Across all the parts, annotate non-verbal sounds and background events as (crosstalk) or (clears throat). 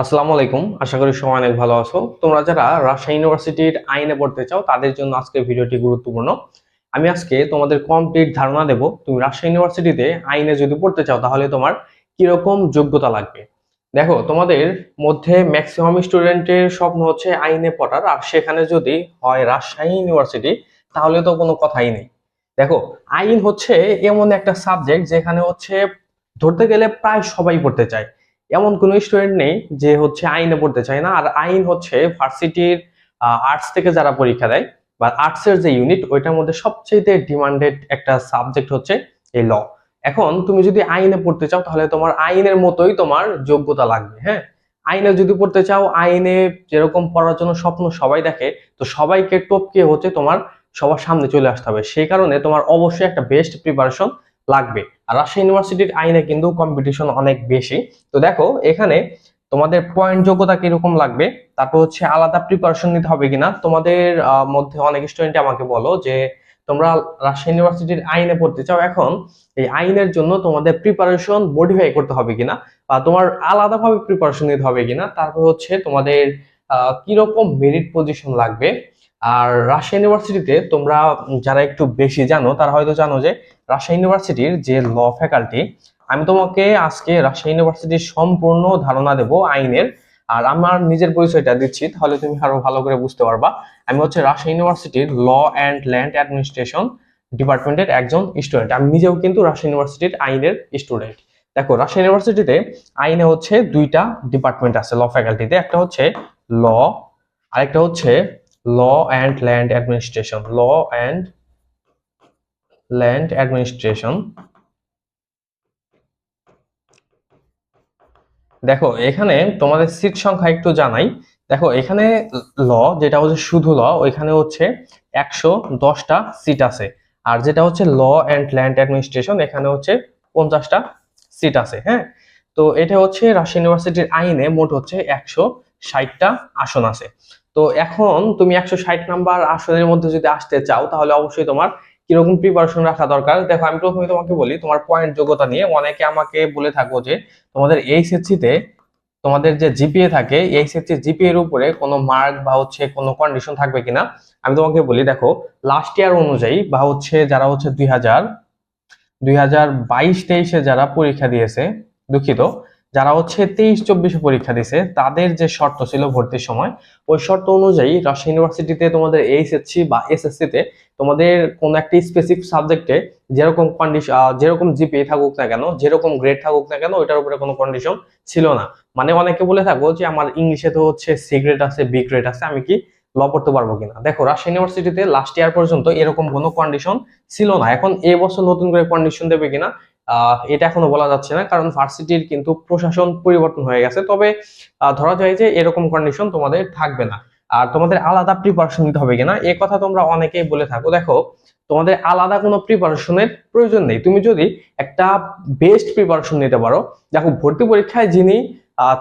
আসসালামু আলাইকুম। আশা করি সবাই অনেক ভালো আছো। তোমরা যারা রাজশাহী ইউনিভার্সিটির আইনে পড়তে চাও, তাদের জন্য আজকে ভিডিওটি গুরুত্বপূর্ণ। আমি আজকে তোমাদের কমপ্লিট ধারণা দেব। তুমি রাজশাহী ইউনিভার্সিটিতে আইনে যদি পড়তে চাও, তাহলে তোমার কীরকম যোগ্যতা লাগবে? দেখো, তোমাদের মধ্যে ম্যাক্সিমাম স্টুডেন্টের স্বপ্ন হচ্ছে আইনে পড়ার। আর সেখানে যদি হয় রাজশাহী ইউনিভার্সিটি, তাহলে তো কোনো কথাই নেই। দেখো, আইন হচ্ছে এমন একটা সাবজেক্ট যেখানে হচ্ছে ধরতে গেলে প্রায় সবাই পড়তে চায়। এমন কোনো স্টুডেন্ট নেই যে হচ্ছে আইনে পড়তে চায় না। আর আইন হচ্ছে ভার্সিটির আর্টস থেকে যারা পরীক্ষা দেয় বা আর্টস এর যে ইউনিট ওইটার মধ্যে সবচেয়ে ডিমান্ডেড একটা সাবজেক্ট হচ্ছে এই ল এখন তুমি যদি আইনে পড়তে চাও, তাহলে তোমার আইনের মতোই তোমার যোগ্যতা লাগবে হ্যাঁ? আইনে যদি পড়তে চাও, আইনে যেরকম পড়ার জন্য স্বপ্ন সবাই দেখে, তো সবাইকে টপকে হচ্ছে তোমার সবার সামনে চলে আসতে হবে। সেই কারণে তোমার অবশ্যই একটা বেস্ট প্রিপারেশন লাগবে। আর রাজশাহী ইউনিভার্সিটির আইনে কিন্তু কম্পিটিশন অনেক বেশি। তো দেখো, এখানে তোমাদের পয়েন্ট যোগ্যতা কীরকম লাগবে? তারপর হচ্ছে আলাদা প্রিপারেশন নিতে হবে কিনা? তোমাদের মধ্যে অনেক স্টুডেন্ট আমাকে বলো যে, তোমরা রাজশাহী ইউনিভার্সিটির আইনে পড়তে চাও এখন, এই আইনের জন্য তোমাদের প্রিপারেশন মডিফাই করতে হবে কিনা? বা তোমার আলাদাভাবে প্রিপারেশন নিতে হবে কিনা? তারপর হচ্ছে তোমাদের কীরকম মেরিট পজিশন লাগবে? আর রাজশাহী ইউনিভার্সিটিতে তোমরা যারা একটু বেশি জানো, তারা হয়তো জানো যে রাজশাহী ইউনিভার্সিটির যে ল ফ্যাকাল্টি, আমি তোমাকে আজকে রাজশাহী ইউনিভার্সিটির সম্পূর্ণ ধারণা দেব আইনের। আর আমার নিজের পরিচয়টা দিচ্ছি, তাহলে তুমি আরও ভালো করে বুঝতে পারবা। আমি হচ্ছে রাজশাহী ইউনিভার্সিটির ল অ্যান্ড ল্যান্ড অ্যাডমিনিস্ট্রেশন ডিপার্টমেন্টের একজন স্টুডেন্ট। আমি নিজেও কিন্তু রাজশাহী ইউনিভার্সিটির আইনের স্টুডেন্ট। দেখো রাজশাহী ইউনিভার্সিটিতে আইনে হচ্ছে দুইটা ডিপার্টমেন্ট আছে ল ফ্যাকাল্টিতে। একটা হচ্ছে ল, আরেকটা হচ্ছে law and land administration law and land administration দেখো, এখানে তোমাদের সিট সংখ্যা একটু জানাই। দেখো, এখানে ল যেটা হচ্ছে শুধু ল ওইখানে হচ্ছে একশো দশটা সিট আছে। আর যেটা হচ্ছে ল অ্যান্ড ল্যান্ড অ্যাডমিনিস্ট্রেশন এখানে হচ্ছে পঞ্চাশটা সিট আছে হ্যাঁ? তো এটা হচ্ছে রাশিয়া ইউনিভার্সিটির আইনে মোট হচ্ছে একশো ষাটটা আসন আছে। তো এখন তুমি একশো ষাট নাম্বার আসনের মধ্যে যদি আসতে চাও, তাহলে অবশ্যই তোমার কীরকম প্রিপারেশন রাখা দরকার? দেখো, আমি প্রথমে তোমাকে বলি, তোমার পয়েন্ট যোগ্যতা নিয়ে অনেকে আমাকে বলে থাকো যে, তোমাদের এইচএসসি তে তোমাদের যে জিপিএ থাকে এইচএসসি জিপিএ এর উপরে কোনো মার্ক বা হচ্ছে কোনো কন্ডিশন থাকবে কিনা, আমি তোমাকে বলি, দেখো লাস্ট ইয়ার অনুযায়ী বা হচ্ছে যারা হচ্ছে দুই হাজার দুই হাজার বাইশ তেইশে যারা পরীক্ষা দিয়েছে, দুঃখিত যারা হচ্ছে তেইশ, চব্বিশে পরীক্ষা দিয়েছে তাদের যে শর্ত ছিল ভর্তির সময়, ওই শর্ত অনুযায়ী রাজশাহী ইউনিভার্সিটিতে তোমাদের এইচএসসি বা এসএসসি তে তোমাদের কোন একটা স্পেসিফিক সাবজেক্টে যেরকম কন্ডিশন যেরকম জিপিএ থাকুক না কেন, যেরকম গ্রেড থাকুক না কেন, ওইটার উপরে কোনো কন্ডিশন ছিল না। মানে অনেকে বলে থাকো যে আমার ইংলিশে তো হচ্ছে সি গ্রেড আছে বি গ্রেড আছে, আমি কি ল পড়তে পারব কিনা? দেখো, রাজশাহী ইউনিভার্সিটিতে লাস্ট ইয়ার পর্যন্ত এরকম কোনো কন্ডিশন ছিল না। এখন এই বছর নতুন করে কন্ডিশন দেবে কিনা এটা এখনও বলা যাচ্ছে না, কারণ ভার্সিটির কিন্তু প্রশাসন পরিবর্তন হয়ে গেছে। তবে ধরা যায় যে এরকম কন্ডিশন তোমাদের থাকবে না। আর তোমাদের আলাদা প্রিপারেশন নিতে হবে কিনা, এ কথা তোমরা অনেকেই বলে থাকো। দেখো, তোমাদের আলাদা কোনো প্রিপারেশনের প্রয়োজন নেই। তুমি যদি একটা বেস্ট প্রিপারেশন নিতে পারো, দেখো, ভর্তি পরীক্ষায় যিনি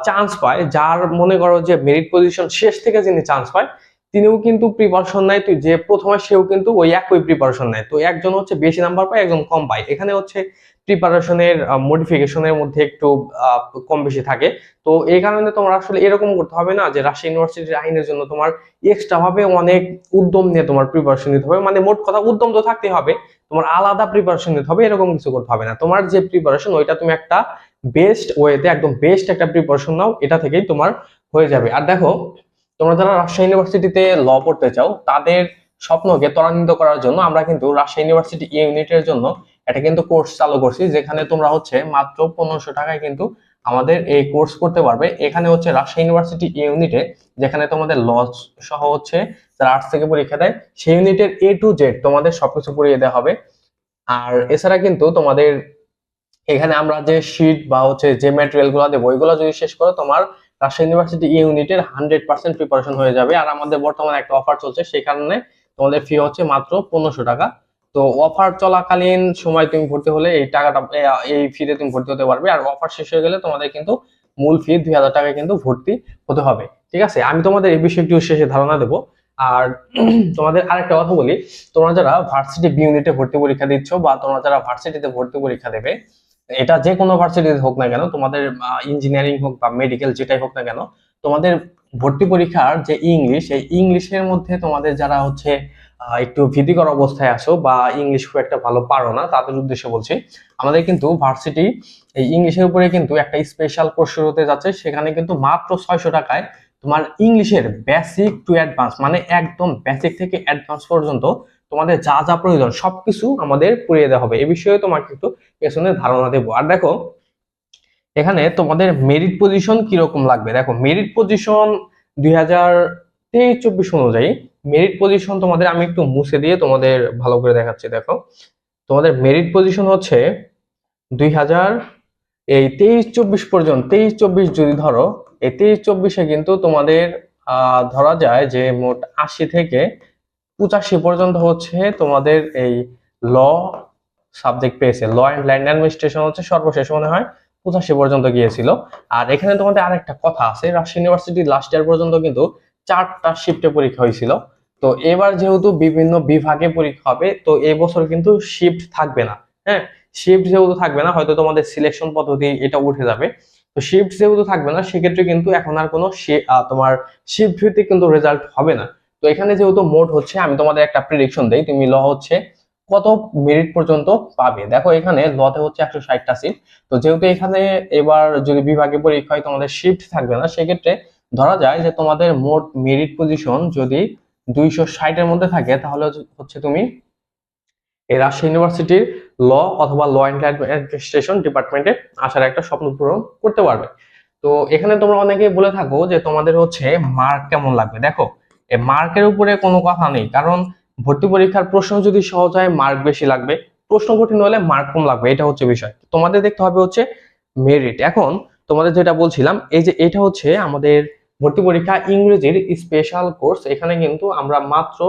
চান্স পায়, যার মনে করো যে মেরিট পজিশন শেষ থেকে যিনি চান্স পায় তিনিও কিন্তু প্রিপারেশন নেয় তুই যে প্রথমে সেও কিন্তু ওই একই প্রিপারেশন নেয়। তো একজন হচ্ছে বেশি নাম্বার পায়, একজন কম পায়। এখানে হচ্ছে প্রিপারেশনের মডিফিকেশনের মধ্যে একটু কম বেশি থাকে। তো এই কারণে তোমার আসলে এরকম করতে হবে না যে রাজশাহী ইউনিভার্সিটির আইনের জন্য তোমার এক্সট্রা ভাবে অনেক উদ্যম নিয়ে তোমার প্রিপারেশন নিতে হবে। মানে মোট কথা উদ্যম তো থাকতে হবে, তোমার আলাদা প্রিপারেশন নিতে হবে, এরকম কিছু করতে হবে না। তোমার যে প্রিপারেশন ওইটা তুমি একটা বেস্ট ওয়েতে একদম বেস্ট একটা প্রিপারেশন নাও, এটা থেকেই তোমার হয়ে যাবে। আর দেখো তোমরা যারা রাজশাহী ইউনিভার্সিটিতে ল পড়তে চাও, তাদের স্বপ্নকে ত্বরান্বিত করার জন্য আমরা কিন্তু রাজশাহী ইউনিভার্সিটি ইউনিটের জন্য এটা কিন্তু কোর্স চালু করছি, যেখানে তোমরা হচ্ছে মাত্র পনেরোশো টাকায় কিন্তু আমাদের এই কোর্স করতে পারবে। এখানে হচ্ছে রাজশাহী ইউনিভার্সিটি ইউনিটে যেখানে তোমাদের ল সহ হচ্ছে যারা আর্টস থেকে পরীক্ষা দেয়, সেই ইউনিটের এ টু জেড তোমাদের সবকিছু পড়িয়ে দেওয়া হবে। আর এছাড়া কিন্তু তোমাদের এখানে আমরা যে শীট বা হচ্ছে যে ম্যাটেরিয়ালগুলো দেবো, ওইগুলো যদি শেষ করো, তোমার রাজশাহী ইউনিভার্সিটি ইউনিটের হান্ড্রেড পার্সেন্ট প্রিপারেশন হয়ে যাবে। আর আমাদের বর্তমানে একটা অফার চলছে, সেই কারণে তোমাদের ফি হচ্ছে মাত্র পনেরোশো টাকা। তো অফার চলাকালীন সময় তুমি ভর্তি হলে এই টাকাটা এই ফিতে তুমি ভর্তি হতে পারবে। আর অফার শেষ হয়ে গেলে তোমাদের কিন্তু মূল ফি দুই হাজার টাকায় কিন্তু ভর্তি হতে হবে। ঠিক আছে? আমি তোমাদের এই একটু শেষে ধারণা দেবো। আর (clears throat) তোমাদের আরেকটা কথা বলি, তোমরা যারা ভার্সিটি বি ইউনিটে ভর্তি পরীক্ষা দিচ্ছ বা তোমরা যারা ভার্সিটিতে ভর্তি পরীক্ষা দেবে এটা যে কোনো ভার্সিটিতে হোক না কেন, তোমাদের ইঞ্জিনিয়ারিং হোক বা মেডিকেল যেটাই হোক না কেন, তোমাদের ভর্তি পরীক্ষার যে ইংলিশ এই ইংলিশের মধ্যে তোমাদের যারা হচ্ছে একটু ভীতিকর অবস্থায় আসো বা ইংলিশ খুব একটা ভালো পারো না, তাদের উদ্দেশ্যে বলছি, আমাদের কিন্তু ভার্সিটি এই ইংলিশের উপরে কিন্তু একটা স্পেশাল কোর্স শুরু হতে যাচ্ছে, সেখানে কিন্তু মাত্র ছয়শো টাকায় তোমার ইংলিশের বেসিক টু অ্যাডভান্স মানে একদম বেসিক থেকে অ্যাডভান্স পর্যন্ত তোমাদের যা যা প্রয়োজন সবকিছু আমাদের পুড়িয়ে দেওয়া হবে। এ বিষয়ে তোমাকে একটু পেছনে ধারণা দেবো। আর দেখো, এখানে তোমাদের মেরিট পজিশন কীরকম লাগবে? দেখো মেরিট পজিশন দুই হাজার তেইশ চব্বিশ অনুযায়ী মেরিট পজিশন তোমাদের আমি একটু মুছে দিয়ে তোমাদের ভালো করে দেখাচ্ছি। দেখো, তোমাদের মেরিট পজিশন হচ্ছে দুই হাজার এই তেইশ চব্বিশ পর্যন্ত তেইশ চব্বিশ যদি ধরো, এই তেইশ চব্বিশে কিন্তু তোমাদের ধরা যায় যে মোট আশি থেকে পঁচাশি পর্যন্ত হচ্ছে তোমাদের এই ল সাবজেক্ট পেয়েছে। ল অ্যান্ড ল্যান্ড অ্যাডমিনিস্ট্রেশন হচ্ছে সর্বশেষ মনে হয় পঁচাশি পর্যন্ত গিয়েছিল। আর এখানে তোমাদের আরেকটা কথা আছে, রাজশাহী ইউনিভার্সিটি লাস্ট ইয়ার পর্যন্ত কিন্তু চারটা শিফটে পরীক্ষা হয়েছিল। তো এবার যেহেতু বিভিন্ন বিভাগে পরীক্ষা হবে, তো এবছর কিন্তু শিফট থাকবে না। হ্যাঁ শিফট যেহেতু থাকবে না, হয়তো তোমাদের সিলেকশন পদ্ধতি এটা উঠে যাবে। তো শিফট যেহেতু থাকবে না, সেক্ষেত্রে কিন্তু এখন আর কোনো তোমার শিফট ভিত্তিক কিন্তু রেজাল্ট হবে না। তো এখানে যেহেতু মোট হচ্ছে, আমি তোমাদের একটা প্রিডিকশন দেই, তুমি ল হচ্ছে কত মেরিট পর্যন্ত পাবে? দেখো এখানে লতে হচ্ছে একশো ষাটটা সিট তো যেহেতু এখানে এবার যদি বিভাগে পরীক্ষা হয় তোমাদের শিফট থাকবে না, সেক্ষেত্রে ধরা যায় যে তোমাদের মোট মেরিট পজিশন যদি দুইশো ষাটের মধ্যে থাকে, তাহলে হচ্ছে তুমি রাজশাহী ইউনিভার্সিটির ল অথবা ল অ্যান্ড অ্যাডমিনিস্ট্রেশন ডিপার্টমেন্টে আসার একটা স্বপ্ন পূরণ করতে পারবে। তো এখানে তোমরা অনেকে বলে থাকো যে তোমাদের হচ্ছে মার্ক কেমন লাগবে? দেখো মার্কের উপরে কোনো কথা নেই। কারণ ভর্তি পরীক্ষার প্রশ্ন যদি সহজ হয়, মার্ক বেশি লাগবে। প্রশ্ন কঠিন হলে মার্ক কম লাগবে, এটা হচ্ছে বিষয়। তোমাদের দেখতে হবে হচ্ছে মেরিট এখন তোমাদের যেটা বলছিলাম, এই যে এটা হচ্ছে আমাদের ভর্তি পরীক্ষা ইংরেজির স্পেশাল কোর্স এখানে কিন্তু আমরা মাত্র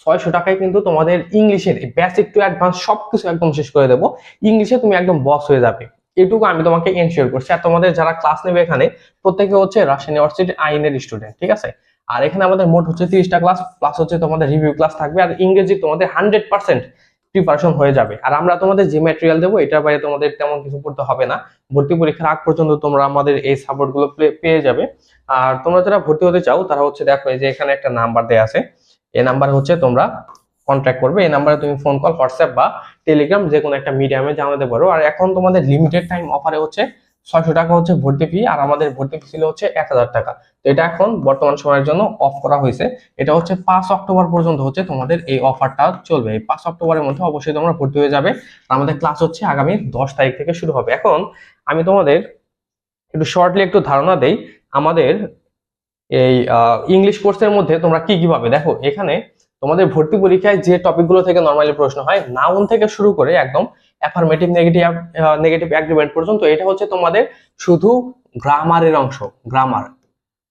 ছয়শো টাকায় কিন্তু তোমাদের ইংলিশের বেসিক টু অ্যাডভান্স সবকিছু একদম শেষ করে দেবো। ইংলিশে তুমি একদম বস হয়ে যাবে। এটুকু আমি তোমাকে এনশিওর করছি। আর তোমাদের যারা ক্লাস নেবে এখানে, প্রত্যেকে হচ্ছে রাজশাহী ইউনিভার্সিটির আইনের স্টুডেন্ট ঠিক আছে? আর এখানে আমাদের মোট হচ্ছে তিরিশটা ক্লাস প্লাস হচ্ছে তোমাদের রিভিউ ক্লাস থাকবে। আর ইংরেজি তোমাদের হান্ড্রেড পার্সেন্ট প্রিপারেশন হয়ে যাবে। আর আমরা তোমাদের যে ম্যাটেরিয়াল দেবো, এটার বাইরে তোমাদের তেমন কিছু পড়তে হবে না। ভর্তি পরীক্ষার আগ পর্যন্ত তোমরা আমাদের এই সাপোর্টগুলো পে- পেয়ে যাবে। আর তোমরা যারা ভর্তি হতে চাও, তারা হচ্ছে দেখো যে এখানে একটা নাম্বার দেওয়া আছে। এই নাম্বারে হচ্ছে তোমরা কন্ট্যাক্ট করবে। এই নাম্বারে তুমি ফোন কল হোয়াটসঅ্যাপ বা টেলিগ্রাম যে কোনো একটা মিডিয়ামে জানাতে পারো। আর এখন তোমাদের লিমিটেড টাইম অফারে হচ্ছে ছয়শো টাকা হচ্ছে ভর্তি ফি আর আমাদের ভর্তি ফি ছিল হচ্ছে এক হাজার টাকা। তো এটা এখন বর্তমান সময়ের জন্য অফ করা হয়েছে। এটা হচ্ছে পাঁচ অক্টোবর পর্যন্ত হচ্ছে তোমাদের এই অফারটা চলবে। এই পাঁচ অক্টোবরের মধ্যে অবশ্যই তোমরা ভর্তি হয়ে যাবে। আমাদের ক্লাস হচ্ছে আগামী দশ তারিখ থেকে শুরু হবে। এখন আমি তোমাদের একটু শর্টলি একটু ধারণা দেই। আমাদের এই ইংলিশ কোর্সের মধ্যে তোমরা কি কি পাবে? দেখো, এখানে তোমাদের ভর্তি পরীক্ষায় যে টপিকগুলো থেকে নর্মালি প্রশ্ন হয় নাউন থেকে শুরু করে একদম অ্যাফার্মেটিভ নেগেটিভ নেগেটিভ অ্যাগ্রিমেন্ট পর্যন্ত, এটা হচ্ছে তোমাদের শুধু গ্রামারের অংশ গ্রামার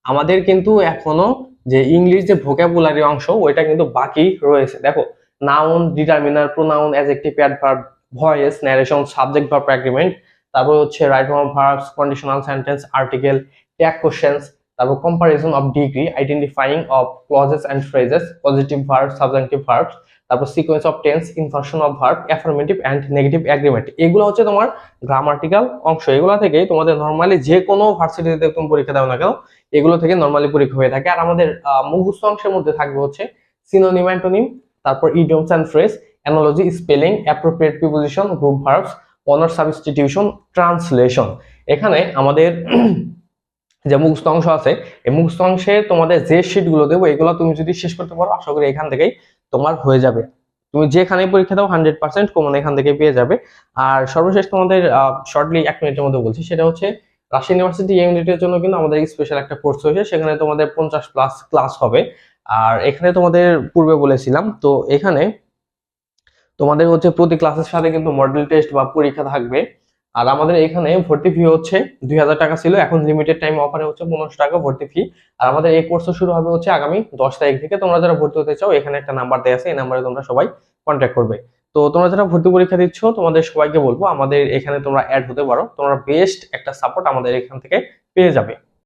আমাদের কিন্তু এখনও যে ইংলিশ যে ভোকাবুলারি অংশ, ওইটা কিন্তু বাকি রয়েছে। দেখো noun determiner pronoun adjective adverb voice narration subject verb agreement তারপর হচ্ছে right form verbs conditional sentence article tag questions তারপর comparison of degree identifying of clauses and phrases positive verb subjective verbs তারপর sequence of tense inversion of verb affirmative and negative agreement এগুলো হচ্ছে তোমার grammatical অংশ। এগুলো থেকে তোমাদের normally যে কোনো ভার্সিটিতে তুমি পরীক্ষা দাও না কেন, এগুলো থেকে নর্মালি পরীক্ষা হয়ে থাকে। আর আমাদের মুখস্থ অংশের মধ্যে থাকবে হচ্ছে সিনোনিম অ্যান্টোনিম তারপর idioms and phrase analogy spelling appropriate preposition group verbs honour substitution translation এখানে আমাদের (clears throat) যে মুখস্থ অংশ আছে, এই মুখস্থ অংশে তোমাদের যে শিটগুলো দেবো, এগুলো তুমি যদি শেষ করতে পারো, আশা করি এখান থেকেই তোমার হয়ে যাবে। তুমি যেখানে পরীক্ষা দাও হান্ড্রেড পার্সেন্ট কমন এখান থেকে পেয়ে যাবে। আর সর্বশেষ তোমাদের শর্টলি এক মিনিটের মধ্যে বলছি, সেটা হচ্ছে রাজশাহী ইউনিভার্সিটি ইউনিটের জন্য কিন্তু আমাদের স্পেশাল একটা কোর্স হয়েছে, সেখানে তোমাদের পঞ্চাশ প্লাস ক্লাস হবে। আর এখানে তোমাদের পূর্বে বলেছিলাম, তো এখানে তোমাদের হচ্ছে প্রতি ক্লাসের সাথে কিন্তু মডেল টেস্ট বা পরীক্ষা থাকবে। আর আমাদের এখানে ভর্তি ফি হচ্ছে দুই হাজার টাকা ছিল, এখন লিমিটেড টাইম অফারে হচ্ছে পনেরোশো টাকা ভর্তি ফি আর আমাদের এই কোর্স শুরু হবে হচ্ছে আগামী দশ তারিখ থেকে। তোমরা যারা ভর্তি হতে চাও, এখানে একটা নাম্বার দেওয়া আছে, এই নাম্বারে তোমরা সবাই কন্ট্যাক্ট করবে। তো তোমরা যারা ভর্তি পরীক্ষা দিচ্ছ, তোমাদের সবাইকে বলব, আমাদের এখানে তোমরা অ্যাড হতে পারো। তোমরা বেস্ট একটা সাপোর্ট আমাদের এখান থেকে পেয়ে যাবে।